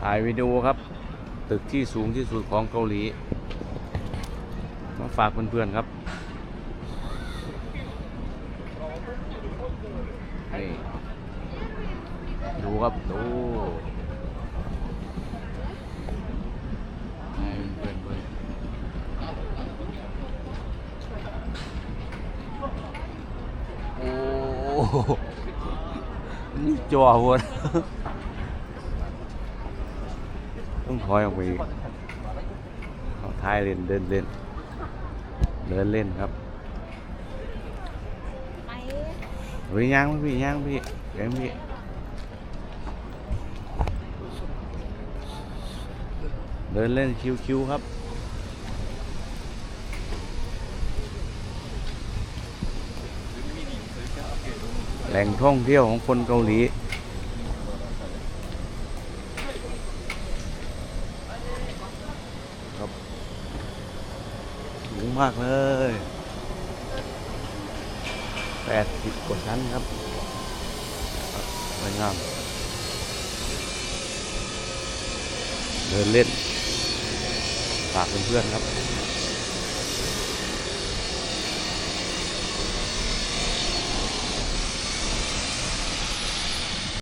ถ่ายวิดีโอครับ ตึกที่สูงที่สุดของเกาหลี มาฝากเพื่อนๆครับนี่ดูครับ ดูโอ้โหนี่จอหัว ต้องถอยออกไปอีกเขาท้ายเล่นเดินเล่นเดินเล่นครับไปเฮ้ยย่างพี่ย่างพี่เดี๋ยวพี่เดินเล่นคิวๆครับแหล่งท่องเที่ยวของคนเกาหลี ครับสูงมากเลยแปดสิบกว่าชั้นครับครับสวยงาม เดินเล่นฝากเพื่อนๆครับ